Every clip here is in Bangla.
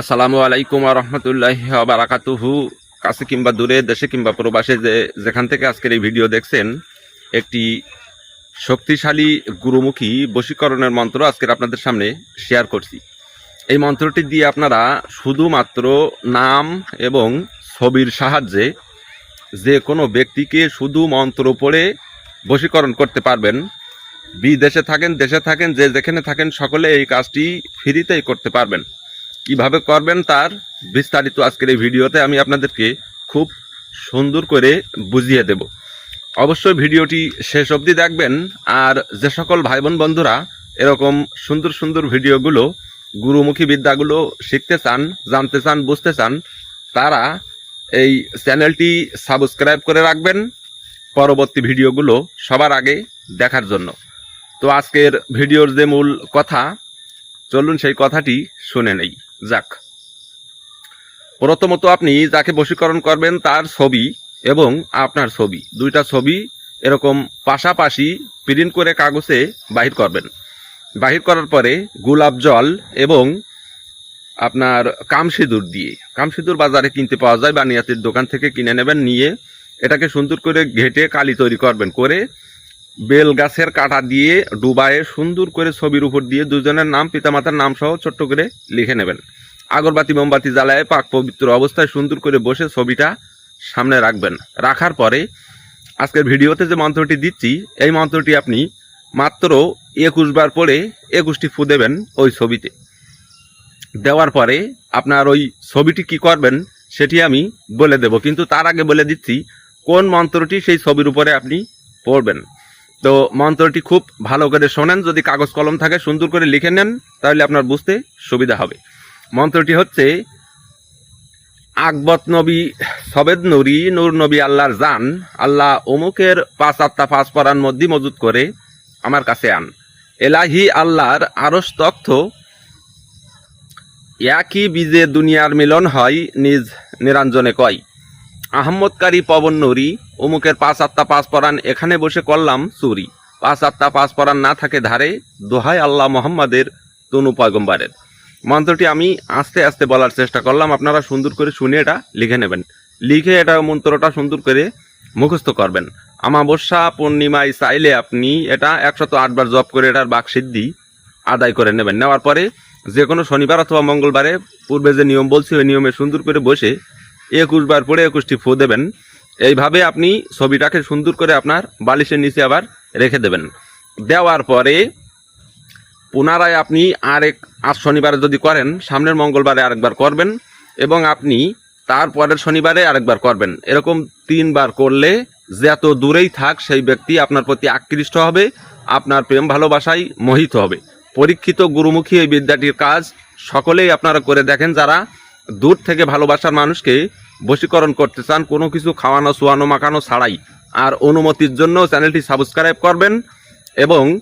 আসসালামু আলাইকুম রহমতুল্লাহ বারাকাতুহু। কাছে কিংবা দূরে, দেশে কিংবা প্রবাসে যে যেখান থেকে আজকের এই ভিডিও দেখছেন, একটি শক্তিশালী গুরুমুখী বশীকরণের মন্ত্র আজকের আপনাদের সামনে শেয়ার করছি। এই মন্ত্রটি দিয়ে আপনারা শুধুমাত্র নাম এবং ছবির সাহায্যে যে কোনো ব্যক্তিকে শুধু মন্ত্র পড়ে বশীকরণ করতে পারবেন। বিদেশে থাকেন, দেশে থাকেন, যে যেখানে থাকেন, সকলে এই কাজটি ফ্রিতেই করতে পারবেন। কীভাবে করবেন তার বিস্তারিত আজকের এই ভিডিওতে আমি আপনাদেরকে খুব সুন্দর করে বুঝিয়ে দেব। অবশ্যই ভিডিওটি শেষ অবধি দেখবেন আর যে সকল ভাই বোন বন্ধুরা এরকম সুন্দর সুন্দর ভিডিওগুলো, গুরুমুখী বিদ্যাগুলো শিখতে চান, জানতে চান, বুঝতে চান, তারা এই চ্যানেলটি সাবস্ক্রাইব করে রাখবেন পরবর্তী ভিডিওগুলো সবার আগে দেখার জন্য। তো আজকের ভিডিওর যে মূল কথা, চলুন সেই কথাটি শুনে নেই। যাক। প্রথমত আপনি যাকে বশীকরণ করবেন তার ছবি এবং আপনার ছবি, দুইটা ছবি এরকম পাশাপাশি প্রিন্ট করে কাগজে বাহির করবেন। বাহির করার পরে গোলাপ জল এবং আপনার কামসিঁদুর দিয়ে, কামসিঁদুর বাজারে কিনতে পাওয়া যায়, বানিয়াতির দোকান থেকে কিনে নেবেন, নিয়ে এটাকে সুন্দর করে ঘেটে কালি তৈরি করবেন, করে বেল গাছের কাটা দিয়ে ডুবায়ে সুন্দর করে ছবির উপর দিয়ে দুজনের নাম, পিতামাতার নাম সহ ছোট্ট করে লিখে নেবেন। আগরবাতি, মোমবাতি জ্বালায় পাক পবিত্র অবস্থায় সুন্দর করে বসে ছবিটা সামনে রাখবেন। রাখার পরে আজকের ভিডিওতে যে মন্ত্রটি দিচ্ছি, এই মন্ত্রটি আপনি মাত্র একুশ বার পরে একুশটি ফু দেবেন ওই ছবিতে। দেওয়ার পরে আপনার ওই ছবিটি কি করবেন, সেটি আমি বলে দেব। কিন্তু তার আগে বলে দিচ্ছি, কোন মন্ত্রটি সেই ছবির উপরে আপনি পড়বেন। তো মন্ত্রটি খুব ভালো করে শোনেন। যদি কাগজ কলম থাকে, সুন্দর করে লিখে নেন, তাহলে আপনার বুঝতে সুবিধা হবে। মন্ত্রটি হচ্ছে, আকবত নবী সবেদ নুরি, নূর নবী আল্লাহর জান। আল্লাহ অমুকের পাঁচ আত্মা, পাঁচ পরার মধ্যে মজুত করে আমার কাছে আন। এলাহি আল্লাহর আরস তথ্য, একই বীজে দুনিয়ার মিলন হয়, নিজ নিরঞ্জনে কয়। আহম্মদকারী পবন নুরি, অমুকের পাঁচ আত্মা পাঁচ পরাণ এখানে বসে করলাম চুরি। পাঁচ আত্মা পাঁচ পরাণ না থাকে ধারে দোহাই আল্লাহ মোহাম্মদের তনু পয়গম্বারের। মন্ত্রটি আমি আস্তে আস্তে বলার চেষ্টা করলাম, আপনারা সুন্দর করে শুনে এটা লিখে নেবেন। লিখে এটা মন্ত্রটা সুন্দর করে মুখস্থ করবেন। আমাবস্যা পূর্ণিমায় চাইলে আপনি এটা একশত আটবার জপ করে এটার বাকসিদ্ধি আদায় করে নেবেন। নেওয়ার পরে যে কোনো শনিবার অথবা মঙ্গলবারে পূর্বে যে নিয়ম বলছি, ওই নিয়মে সুন্দর করে বসে একুশ বার পরে একুশটি ফু দেবেন। এইভাবে আপনি ছবিটাকে সুন্দর করে আপনার বালিশের নিচে আবার রেখে দেবেন। দেওয়ার পরে পুনরায় আপনি আরেক আজ শনিবারে যদি করেন, সামনের মঙ্গলবারে আরেকবার করবেন এবং আপনি তারপরের শনিবারে আরেকবার করবেন। এরকম তিনবার করলে যত দূরেই থাক সেই ব্যক্তি আপনার প্রতি আকৃষ্ট হবে, আপনার প্রেম ভালোবাসায় মোহিত হবে। পরীক্ষিত গুরুমুখী এই বিদ্যাটির কাজ সকলেই আপনারা করে দেখেন, যারা দূর থেকে ভালোবাসার মানুষকে বশীকরণ করতে চান, কোনো কিছু খাওয়ানো, শোয়ানো, মাখানো ছাড়াই। আর অনুমতির জন্য চ্যানেলটি সাবস্ক্রাইব করবেন এবং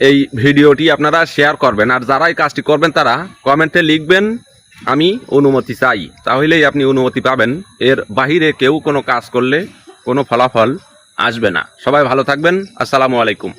এই ভিডিওটি আপনারা শেয়ার করবেন। আর যারা এই কাজটি করবেন, তারা কমেন্টে লিখবেন, আমি অনুমতি চাই। তাহলেই আপনি অনুমতি পাবেন। এর বাহিরে কেউ কোনো কাজ করলে কোনো ফলাফল আসবে না। সবাই ভালো থাকবেন। আসসালামু আলাইকুম।